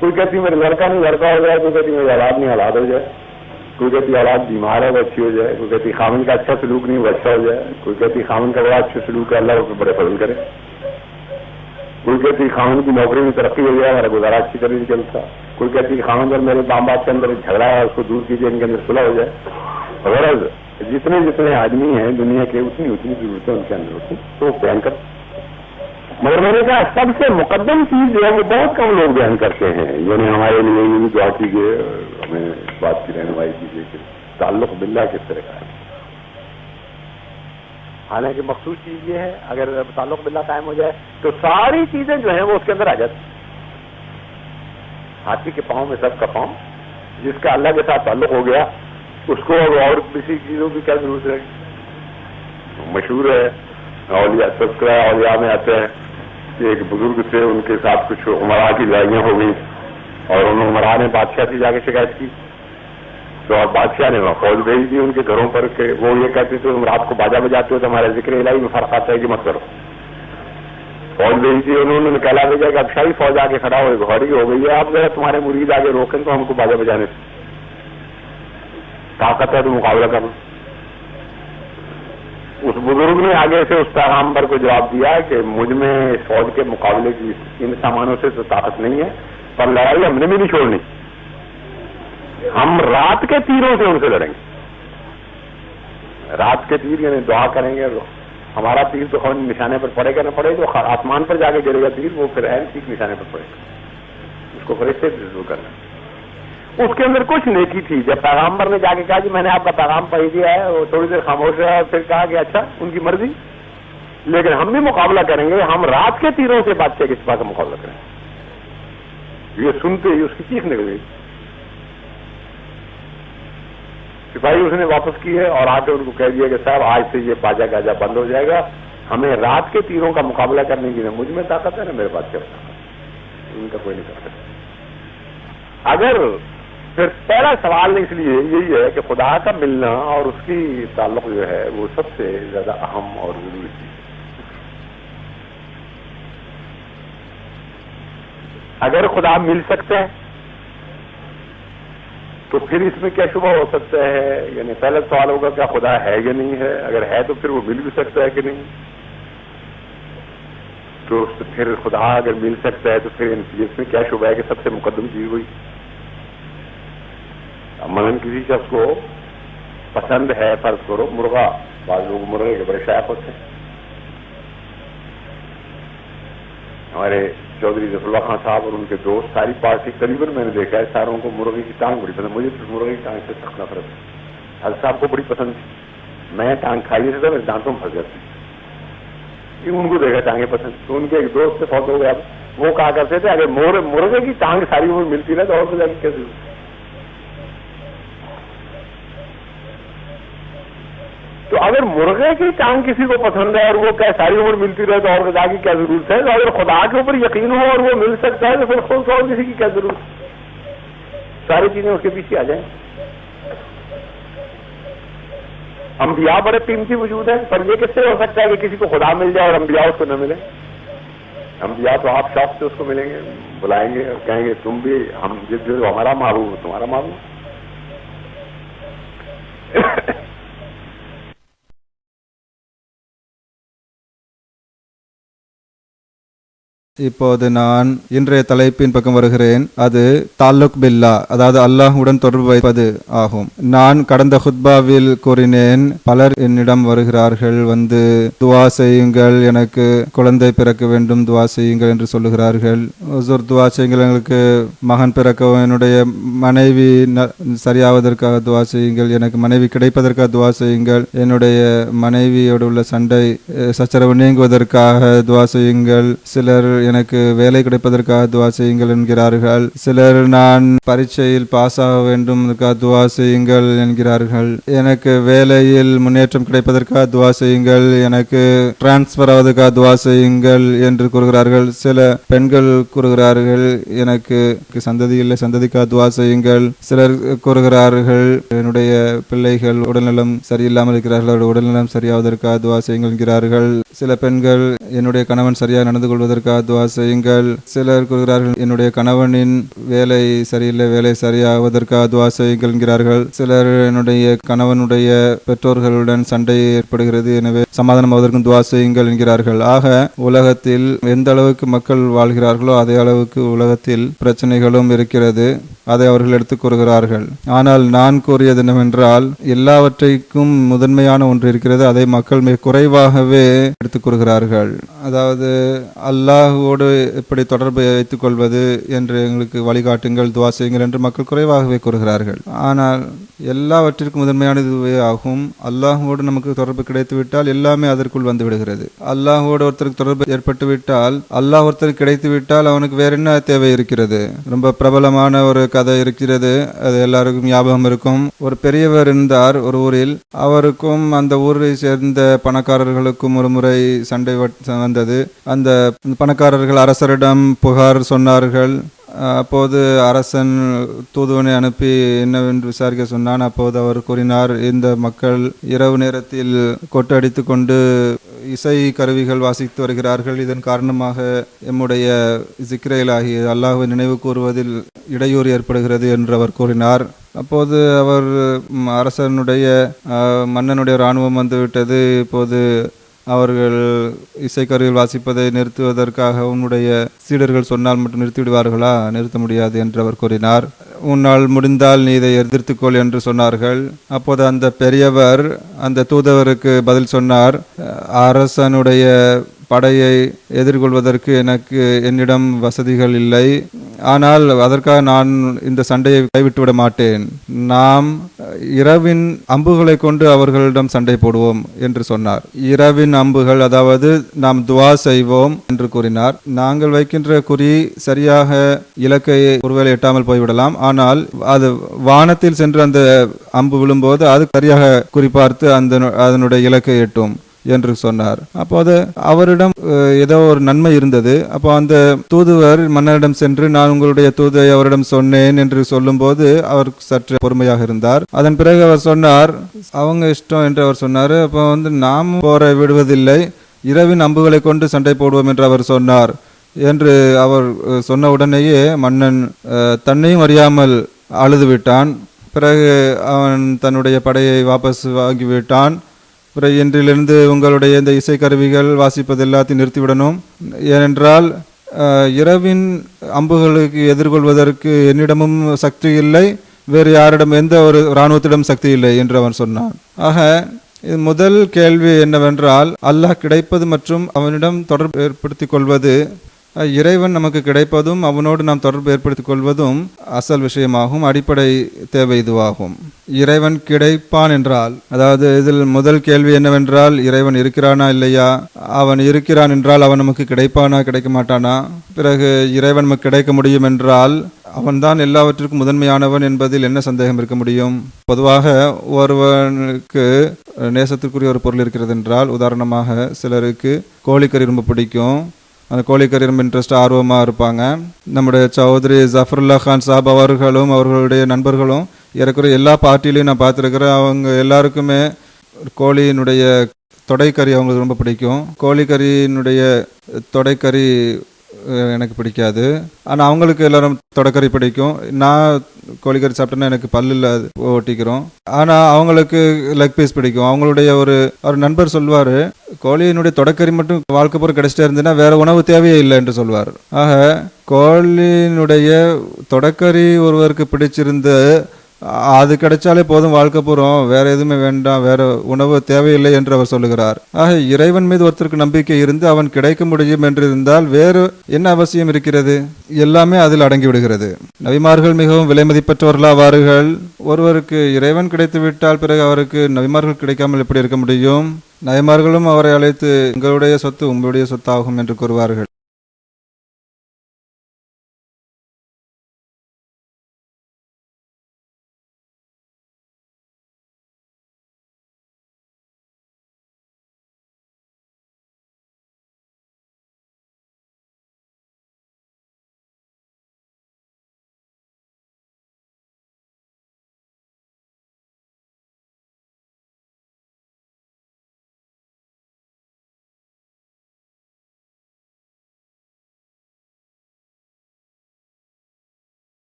کوئی کہتی میرا لڑکا نہیں، لڑکا ہو جائے، کوئی کہتی میری اولاد نہیں، اولاد ہو جائے۔ کوئی کہتی اولاد بیمار ہے، وہ اچھی ہو جائے۔ کوئی کہتی خامن کا اچھا سلوک نہیں، وہ اچھا ہو جائے۔ کوئی کہتی خامن کا بڑا اچھا سلوک ہے، اللہ اس بڑے فضل کرے۔ کوئی کہتی خامن کی نوکری میں ترقی ہو جائے، ہمارا گزارا اچھی طرح نہیں چلتا۔ کوئی کہتی خامن اور میرے بام باپ کے اندر جھگڑا ہے، اس کو دور کیجیے ان کے اندر صلح ہو جائے۔ غرض، جتنے جتنے آدمی ہیں دنیا کے، اتنی اتنی ضرورتیں ان کے اندر ہوتی تو وہ بینکر مگر میں نے کہا، سب سے مقدم چیز جو ہے، وہ بہت کم لوگ بیان کرتے ہیں۔ یعنی ہمارے لیے بھی دعا کیجیے ہمیں اس بات کی رہنمائی کیجیے کہ تعلق باللہ کس طرح کا ہے۔ حالانکہ مخصوص چیز یہ ہے، اگر تعلق باللہ قائم ہو جائے، تو ساری چیزیں جو ہیں، وہ اس کے اندر آ جاتی ہاتھی کے پاؤں میں سب کا پاؤں، جس کا اللہ کے ساتھ تعلق ہو گیا، اس کو اور کسی چیزوں کی کیا ضرورت ہے؟ مشہور ہے، اولیاء سب کرایہ اولیاء میں آتے ہیں۔ ایک بزرگ تھے، ان کے ساتھ کچھ عمرا کی لڑائیاں ہو گئیں اور ان عمرہ نے بادشاہ سے جا کے شکایت کی۔ تو اب بادشاہ نے فوج بھیج دی ان کے گھروں پر کہ وہ یہ کہتے تھے ہم رات کو باجا بجاتے ہو تو ہمارے ذکر الہی میں فرق آتا ہے کہ مت کرو۔ فوج بھیج دی، انہوں نے کہلا بھیجا کہ اب شاہی فوج آ کے کھڑا ہوئے گھوڑی ہو گئی ہے، اب ذرا تمہارے مرید آگے روکیں تو ہم کو باجا بجانے۔ سے طاقت ہے تو مقابلہ کرنا۔ اس بزرگ نے آگے سے اس پیغام پر کو جواب دیا کہ مجھ میں فوج کے مقابلے کی ان سامانوں سے تو طاقت نہیں ہے، پر لڑائی ہم نے بھی نہیں چھوڑنی۔ ہم رات کے تیروں سے ان سے لڑیں گے۔ رات کے تیر یعنی دعا کریں گے، ہمارا تیر تو ہم نشانے پر پڑے گا، نہ پڑے گا، آسمان پر جا کے گرے گا تیر، وہ پھر این ٹھیک نشانے پر پڑے گا۔ اس کو فرشتے سے ضرور کرنا۔ اس کے اندر کچھ نیکی تھی۔ جب پیغامبر نے جا کے کہا کہ میں نے آپ کا پیغام پڑھ دیا ہے، وہ تھوڑی دیر خاموش رہا، پھر کہا کہ اچھا ان کی مرضی۔ لیکن ہم بھی مقابلہ کریں گے، ہم رات کے تیروں سے بادشاہ کے سپاہ کا مقابلہ کریں۔ گے یہ سنتے ہی اس کی چیخ نکل گئی۔ سپاہی اس نے واپس کی ہے اور آ کے ان کو کہہ دیا کہ صاحب، آج سے یہ باجا گاجا بند ہو جائے گا۔ ہمیں رات کے تیروں کا مقابلہ کرنے کی نہ مجھ میں طاقت ہے، نہ میرے پاس کیا طاقت ان کا کوئی نہیں کر سکتا اگر پھر پہلا سوال اس لیے یہی ہے کہ خدا کا ملنا اور اس کی تعلق جو ہے وہ سب سے زیادہ اہم اور ضروری چیز ہے۔ اگر خدا مل سکتا ہے تو پھر اس میں کیا شبہ ہو سکتا ہے؟ یعنی پہلا سوال ہوگا، کیا خدا ہے یا نہیں ہے؟ اگر ہے تو پھر وہ مل بھی سکتا ہے کہ نہیں؟ تو پھر خدا اگر مل سکتا ہے تو پھر اس میں کیا شبہ ہے کہ سب سے مقدم چیز ہوئی مثلاً کسی شخص کو پسند ہے فرض کرو مرغا، بعض لوگ مرغے کے بڑے شائق ہوتے ہیں۔ ہمارے چودھری اللہ خان صاحب اور ان کے دوست، ساری پارٹی قریباً میں نے دیکھا ہے، ساروں کو مرغے کی ٹانگ بڑی پسند مجھے مرغے کی ٹانگ سے سخت نفرت ہے۔ حل صاحب کو بڑی پسند تھی۔ میں ٹانگ کھائی لیتا تھا میں دانتوں میں پھنس جاتی ان کو دیکھا ٹانگیں پسند تو ان کے ایک دوست سے فوت ہو گیا وہ کہا کرتے تھے، اگر مرغے کی ٹانگ ساری عمر ملتی نا تو اور کیسے اگر مرغے کی ٹانگ کسی کو پسند ہے اور وہ کیا ساری عمر ملتی رہے تو اور غذا کی کیا ضرورت ہے؟ تو اگر خدا کے اوپر یقین ہو اور وہ مل سکتا ہے تو پھر خود اور کسی کی کیا ضرورت ساری چیزیں اس کے پیچھے آ جائیں۔ انبیاء بڑے قیمتی وجود ہیں، پر یہ کس سے ہو سکتا ہے کہ کسی کو خدا مل جائے اور انبیاء اس کو نہ ملے؟ انبیاء تو آپ شوق سے اس کو ملیں گے، بلائیں گے اور کہیں گے، تم بھی، ہم جس جو ہمارا معروف ہو تمہارا معروف இப்போது நான் இன்றைய தலைப்பின் பக்கம் வருகிறேன். அது தாலுக் பில்லா அதாவது அல்லாஹுடன் தொடர்பு வைப்பது ஆகும். நான் கடந்த ஹுத்பாவில் கூறினேன் பலர் என்னிடம் வருகிறார்கள் வந்து துவா செய்யுங்கள் எனக்கு குழந்தை பிறக்க வேண்டும் துவா செய்யுங்கள் என்று சொல்லுகிறார்கள். துவா செய்யுங்கள் எங்களுக்கு மகன் பிறக்கவும் என்னுடைய மனைவி சரியாவதற்காக துவா செய்யுங்கள் எனக்கு மனைவி கிடைப்பதற்காக துவா செய்யுங்கள் என்னுடைய மனைவியோடு உள்ள சண்டை சச்சரவு நீங்குவதற்காக துவா செய்யுங்கள் சிலர் எனக்கு வேலை கிடைப்பதற்காக துவா செய்யுங்கள் என்கிறார்கள். சிலர் நான் பரீட்சையில் பாஸ் ஆக வேண்டும் துவா செய்யுங்கள் என்கிறார்கள். எனக்கு வேலையில் முன்னேற்றம் கிடைப்பதற்காக துவா செய்யுங்கள் எனக்கு டிரான்ஸ்பர் ஆவதற்காக துவா செய்யுங்கள் என்று கூறுகிறார்கள். சில பெண்கள் கூறுகிறார்கள் எனக்கு சந்ததி இல்லை சந்ததிக்காக துவா செய்யுங்கள். சிலர் கூறுகிறார்கள் என்னுடைய பிள்ளைகள் உடல்நலம் சரியில்லாமல் இருக்கிறார்கள் அவருடைய உடல்நலம் சரியாவதற்காக துவா செய்யுங்கள் என்கிறார்கள். சில பெண்கள் என்னுடைய கணவன் சரியாக நடந்து கொள்வதற்காக துவா துவா செய்யுங்கள் சிலர் கூறுகிறார்கள் என்னுடைய கணவனின் வேலை சரியில்லை வேலை சரியாவதற்காக துவா செய்யுங்கள் என்கிறார்கள். சிலர் என்னுடைய கணவனுடைய பெற்றோர்களுடன் சண்டை ஏற்படுகிறது எனவே சமாதானமாவதற்கும் துவா செய்யுங்கள் என்கிறார்கள். ஆக உலகத்தில் எந்த அளவுக்கு மக்கள் வாழ்கிறார்களோ அதே அளவுக்கு உலகத்தில் பிரச்சனைகளும் இருக்கிறது. அதை அவர்கள் எடுத்துக் கூறுகிறார்கள். ஆனால் நான் கூறியது என்னவென்றால் எல்லாவற்றைக்கும் முதன்மையான ஒன்று இருக்கிறது அதை மக்கள் மிக குறைவாகவே எடுத்துக் கூறுகிறார்கள். அதாவது அல்லாஹுவோடு எப்படி தொடர்பை வைத்துக் கொள்வது என்று எங்களுக்கு வழிகாட்டுங்கள் துவா செய்யுங்கள் என்று மக்கள் குறைவாகவே கூறுகிறார்கள். ஆனால் எல்லாவற்றிற்கும் முதன்மையானது ஆகும். அல்லாஹோடு நமக்கு தொடர்பு கிடைத்துவிட்டால் எல்லாமே அதற்குள் வந்து விடுகிறது. அல்லாஹோடு ஒருத்தருக்கு தொடர்பு ஏற்பட்டு விட்டால் அல்லாஹ் ஒருத்தருக்கு கிடைத்து விட்டால் அவனுக்கு வேற என்ன தேவை இருக்கிறது? ரொம்ப பிரபலமான ஒரு கதை இருக்கிறது அது எல்லாருக்கும் ஞாபகம் இருக்கும். ஒரு பெரியவர் இருந்தார் ஒரு ஊரில். அவருக்கும் அந்த ஊரை சேர்ந்த பணக்காரர்களுக்கும் ஒரு முறை சண்டை வந்தது. அந்த பணக்காரர்கள் அரசரிடம் புகார் சொன்னார்கள். அப்போது அரசன் தூதுவனை அனுப்பி என்னவென்று விசாரிக்க சொன்னான். அப்போது அவர் கூறினார் இந்த மக்கள் இரவு நேரத்தில் கொட்டடித்து கொண்டு இசை கருவிகள் வாசித்து வருகிறார்கள். இதன் காரணமாக எம்முடைய சிக்ரைல் ஆகிய நினைவு கூறுவதில் இடையூறு ஏற்படுகிறது என்று அவர் கூறினார். அப்போது அவர் அரசனுடைய மன்னனுடைய இராணுவம் வந்துவிட்டது. இப்போது அவர்கள் இசைக்கருவிகள் வாசிப்பதை நிறுத்துவதற்காக உன்னுடைய சீடர்கள் சொன்னால் மட்டும் நிறுத்திவிடுவார்களா? நிறுத்த முடியாது என்று அவர் கூறினார். உன்னால் முடிந்தால் நீ இதை எதிர்த்துக்கொள் என்று சொன்னார்கள். அப்போது அந்த பெரியவர் அந்த தூதவருக்கு பதில் சொன்னார் அரசனுடைய படையை எதிர்கொள்வதற்கு எனக்கு என்னிடம் வசதிகள் இல்லை. ஆனால் அதற்காக நான் இந்த சண்டையை கைவிட்டு விட மாட்டேன். நாம் இரவின் அம்புகளை கொண்டு அவர்களிடம் சண்டை போடுவோம் என்று சொன்னார். இரவின் அம்புகள் அதாவது நாம் துவா செய்வோம் என்று கூறினார். நாங்கள் வைக்கின்ற குறி சரியாக இலக்கை ஒருவேளை எட்டாமல் போய்விடலாம். ஆனால் அது வானத்தில் சென்று அந்த அம்பு விழும்போது அது சரியாக குறிப்பார்த்து அந்த அதனுடைய இலக்கை எட்டும். என்று சொன்னார். அப்போது அவரிடம் ஏதோ ஒரு நன்மை இருந்தது. அப்போ அந்த தூதுவர் மன்னரிடம் சென்று நான் உங்களுடைய தூதை அவரிடம் சொன்னேன் என்று சொல்லும்போது அவர் சற்று பொறுமையாக இருந்தார். அதன் பிறகு அவர் சொன்னார் அவங்க இஷ்டம் என்று அவர் சொன்னார். அப்போ வந்து நாம் போரை விடுவதில்லை. இரவின் அம்புகளை கொண்டு சண்டை போடுவோம் என்று அவர் சொன்னார். என்று அவர் சொன்ன உடனேயே மன்னன் தன்னையும் அறியாமல் அழுது விட்டான் பிறகு அவன் தன்னுடைய படையை வாபஸ் வாங்கிவிட்டான். பிறகு இன்றிலிருந்து உங்களுடைய இந்த இசைக்கருவிகள் வாசிப்பது எல்லாத்தையும் நிறுத்திவிடணும். ஏனென்றால் அஹ், இரவின் அம்புகளுக்கு எதிர்கொள்வதற்கு என்னிடமும் சக்தி இல்லை வேறு யாரிடம் எந்த ஒரு இராணுவத்திடம் சக்தி இல்லை என்று அவன் சொன்னான். ஆக முதல் கேள்வி என்னவென்றால் அல்லாஹ் கிடைப்பது மற்றும் அவனிடம் தொடர்பு ஏற்படுத்திக் கொள்வது இறைவன் நமக்கு கிடைப்பதும் அவனோடு நாம் தொடர்பு ஏற்படுத்திக் கொள்வதும் அசல் விஷயமாகும் அடிப்படை தேவை இதுவாகும். இறைவன் கிடைப்பான் என்றால் அதாவது இதில் முதல் கேள்வி என்னவென்றால் இறைவன் இருக்கிறானா இல்லையா? அவன் இருக்கிறான் என்றால் அவன் நமக்கு கிடைப்பானா கிடைக்க மாட்டானா? பிறகு இறைவன் நமக்கு கிடைக்க முடியும் என்றால் அவன்தான் எல்லாவற்றிற்கும் முதன்மையானவன் என்பதில் என்ன சந்தேகம் இருக்க முடியும்? பொதுவாக ஒருவனுக்கு நேசத்திற்குரிய ஒரு பொருள் இருக்கிறது என்றால் உதாரணமாக சிலருக்கு கோழிக்கறி ரொம்ப பிடிக்கும் அந்த கோழிக்கறி ரொம்ப இன்ட்ரெஸ்ட் ஆர்வமாக இருப்பாங்க. நம்முடைய சௌத்ரி ஜஃபருல்லா கான் சாப் அவர்களும் அவர்களுடைய நண்பர்களும் ஏறக்குறைய எல்லா பார்ட்டிலையும் நான் பார்த்துருக்குறேன். அவங்க எல்லாருக்குமே கோழியினுடைய தொடைக்கறி அவங்களுக்கு ரொம்ப பிடிக்கும். கோழிக்கறியினுடைய தொடைக்கறி எனக்கு பிடிக்காது. ஆனால் அவங்களுக்கு எல்லாரும் தொடக்கறி பிடிக்கும். நான் கோழிக்கறி சாப்பிட்டேன்னா எனக்கு பல்லில் ஒட்டிக்கிறோம் ஆனால் அவங்களுக்கு லெக் பீஸ் பிடிக்கும். அவங்களுடைய ஒரு அவர் நண்பர் சொல்வார் கோழியினுடைய தொடக்கறி மட்டும் வாழ்க்கை பூரா கிடைச்சிட்டே இருந்ததுன்னா வேற உணவு தேவையே இல்லை என்று சொல்வார். ஆக கோழியினுடைய தொடக்கறி ஒருவருக்கு பிடிச்சிருந்து அது கிடைச்சாலே போதும் வாழ்க்கை பூரம் வேற எதுவுமே வேண்டாம். வேற உணவு தேவையில்லை என்று அவர் சொல்லுகிறார். ஆக இறைவன் மீது ஒருத்தருக்கு நம்பிக்கை இருந்து அவன் கிடைக்க முடியும் என்று இருந்தால் வேறு என்ன அவசியம் இருக்கிறது? எல்லாமே அதில் அடங்கிவிடுகிறது. நவிமார்கள் நபிமார்கள் மிகவும் விலை மதிப்பற்றவர்களாவார்கள் ஒருவருக்கு இறைவன் கிடைத்து விட்டால் பிறகு அவருக்கு நபிமார்கள் கிடைக்காமல் எப்படி இருக்க முடியும்? நவிமார்களும் அவரை அழைத்து எங்களுடைய சொத்து உங்களுடைய சொத்தாகும் என்று கூறுவார்கள்.